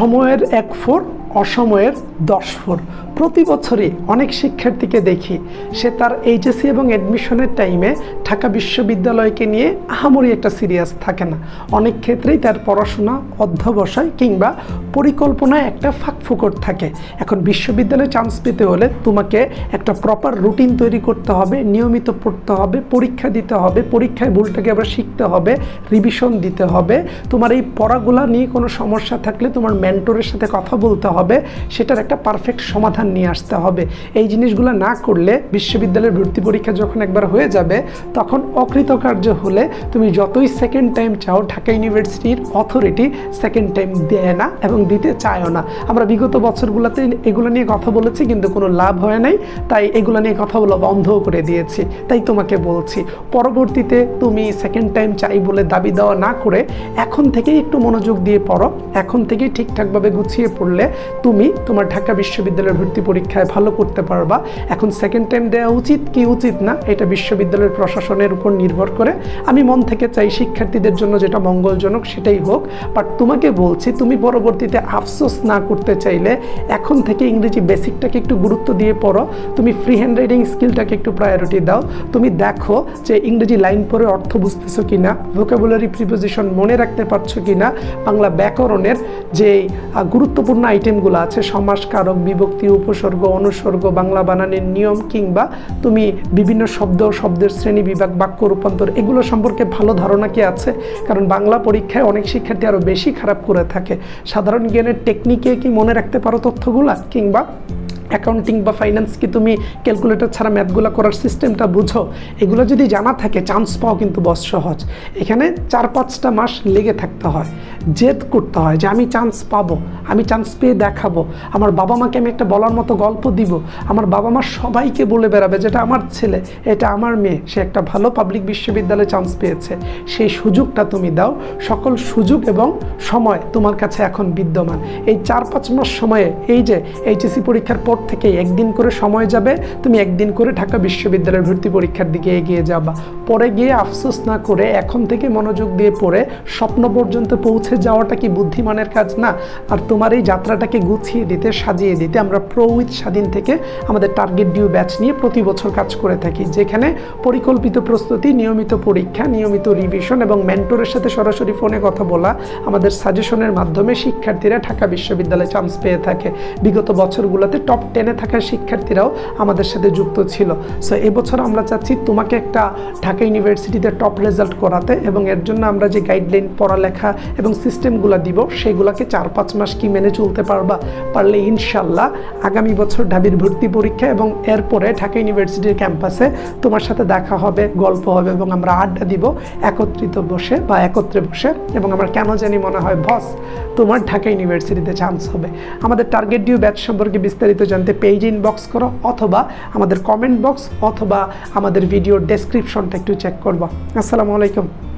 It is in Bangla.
সময়ের এক ফোর অসময়ের দশ ফোর প্রতি বছরই অনেক শিক্ষার্থীকে দেখি। সে তার এইচএসসি এবং অ্যাডমিশনের টাইমে ঢাকা বিশ্ববিদ্যালয়কে নিয়ে আহামরি একটা সিরিয়াস থাকে না। অনেক ক্ষেত্রেই তার পড়াশোনা, অধ্যবসায় কিংবা পরিকল্পনায় একটা ফাঁকফুকর থাকে। এখন বিশ্ববিদ্যালয়ে চান্স পেতে হলে তোমাকে একটা প্রপার রুটিন তৈরি করতে হবে, নিয়মিত পড়তে হবে, পরীক্ষা দিতে হবে, পরীক্ষায় ভুলটাকে আবার শিখতে হবে রিভিশন দিতে হবে। তোমার এই পড়াগুলা নিয়ে কোনো সমস্যা থাকলে তোমার মেন্টরের সাথে কথা বলতে হবে। সেটার একটা পারফেক্ট সমাধান নিয়ে আসতে হবে। এই জিনিসগুলো না করলে বিশ্ববিদ্যালয়ের ভর্তি পরীক্ষা যখন একবার হয়ে যাবে, তখন অকৃতকার্য হলে তুমি যতই সেকেন্ড টাইম চাও, ঢাকা ইউনিভার্সিটির অথরিটি সেকেন্ড টাইম দেয় না এবং দিতে চায়ও না। আমরা বিগত বছরগুলোতে এগুলো নিয়ে কথা বলেছি, কিন্তু কোনো লাভ হয় নাই। তাই এগুলো নিয়ে কথা বলা বন্ধও করে দিয়েছি। তাই তোমাকে বলছি, পরবর্তীতে তুমি সেকেন্ড টাইম চাই বলে দাবি দেওয়া না করে, এখন থেকেই একটু মনোযোগ দিয়ে পড়ো। এখন থেকেই ঠিকঠাকভাবে গুছিয়ে পড়লে তুমি তোমার ঢাকা বিশ্ববিদ্যালয়ের ভর্তি পরীক্ষায় ভালো করতে পারবা। এখন সেকেন্ড টাইম দেওয়া উচিত কি উচিত না, এটা বিশ্ববিদ্যালয়ের প্রশাসনের উপর নির্ভর করে। আমি মন থেকে চাই শিক্ষার্থীদের জন্য যেটা মঙ্গলজনক সেটাই হোক। বাট তোমাকে বলছি, তুমি পরবর্তীতে আফসোস না করতে চাইলে এখন থেকে ইংরেজি বেসিকটাকে একটু গুরুত্ব দিয়ে পড়ো। তুমি ফ্রি হ্যান্ড রাইটিং স্কিলটাকে একটু প্রায়োরিটি দাও। তুমি দেখো যে ইংরেজি লাইন পরে অর্থ বুঝতেছো কি না ভোকাবুলারি প্রিপোজিশন মনে রাখতে পারছ কি না বাংলা ব্যাকরণের যে আহ, গুরুত্বপূর্ণ আইটেমগুলো আছে সমাস কারক বিভক্তি উপসর্গ অনুসর্গ বাংলা বানানের নিয়ম কিংবা তুমি বিভিন্ন শব্দ শব্দের শ্রেণি বিভাগ বাক্য রূপান্তর এগুলো সম্পর্কে ভালো ধারণা কি আছে? কারণ বাংলা পরীক্ষায় অনেক শিক্ষার্থী আরও বেশি খারাপ করে থাকে। সাধারণ জ্ঞানের টেকনিকে কি মনে রাখতে পারো তথ্যগুলা? কিংবা অ্যাকাউন্টিং বা ফাইন্যান্স কি তুমি ক্যালকুলেটর ছাড়া ম্যাথগুলো করার সিস্টেমটা বুঝো? এগুলো যদি জানা থাকে চান্স পাও কিন্তু বস সহজ। এখানে চার পাঁচটা মাস লেগে থাকতে হয়। জেদ করতে হয় যে আমি চান্স পাবো, আমি চান্স পেয়ে দেখাবো। আমার বাবা মাকে আমি একটা বলার মতো গল্প দিব। আমার বাবা মা সবাইকে বলে বেড়াবে যেটা আমার ছেলে, এটা আমার মেয়ে, সে একটা ভালো পাবলিক বিশ্ববিদ্যালয়ে চান্স পেয়েছে। সেই সুযোগটা তুমি দাও। সকল সুযোগ এবং সময় তোমার কাছে এখন বিদ্যমান। এই চার পাঁচ মাস সময়ে এই যে এইচএসসি পরীক্ষার পর থেকে একদিন করে সময় যাবে, তুমি একদিন করে ঢাকা বিশ্ববিদ্যালয়ের ভর্তি পরীক্ষার দিকে এগিয়ে যাবা। পরে গিয়ে আফসোস না করে এখন থেকে মনোযোগ দিয়ে পড়ে স্বপ্ন পর্যন্ত পৌঁছে যাওয়াটা কি বুদ্ধিমানের কাজ? না। আর তোমার এই যাত্রাটাকে গুছিয়ে দিতে, সাজিয়ে দিতে আমরা প্রো উইথ স্বাধীন থেকে আমাদের টার্গেট ডিউ ব্যাচ নিয়ে প্রতি বছর কাজ করে থাকি, যেখানে পরিকল্পিত প্রস্তুতি, নিয়মিত পরীক্ষা, নিয়মিত রিভিশন এবং মেন্টরের সাথে সরাসরি ফোনে কথা বলা আমাদের সাজেশনের মাধ্যমে শিক্ষার্থীরা ঢাকা বিশ্ববিদ্যালয়ে চান্স পেয়ে থাকে। বিগত বছরগুলোতে টপ টেনে থাকা শিক্ষার্থীরাও আমাদের সাথে যুক্ত ছিল। সো এবছর আমরা চাচ্ছি তোমাকে একটা ঢাকা ইউনিভার্সিটিতে টপ রেজাল্ট করাতে এবং এর জন্য আমরা যে গাইডলাইন পড়ালেখা এবং সিস্টেমগুলো দিব, সেগুলোকে চার পাঁচ মাস কি মেনে চলতে পারবা, পারলে ইনশাল্লাহ আগামী বছর ঢাবির ভর্তি পরীক্ষা এবং এরপরে ঢাকা ইউনিভার্সিটির ক্যাম্পাসে তোমার সাথে দেখা হবে, গল্প হবে এবং আমরা আড্ডা দিব, একত্রিত বসে বা একত্রে বসে এবং আমার কেন জানি মনে হয়, বস, তোমার ঢাকা ইউনিভার্সিটিতে চান্স হবে। আমাদের টার্গেট ডিউ ব্যাচ সম্পর্কে বিস্তারিত জানতে পেজ ইনবক্স করো অথবা আমাদের কমেন্ট বক্স অথবা আমাদের ভিডিওর ডেসক্রিপশনটা একটু চেক করব। আসসালামু আলাইকুম।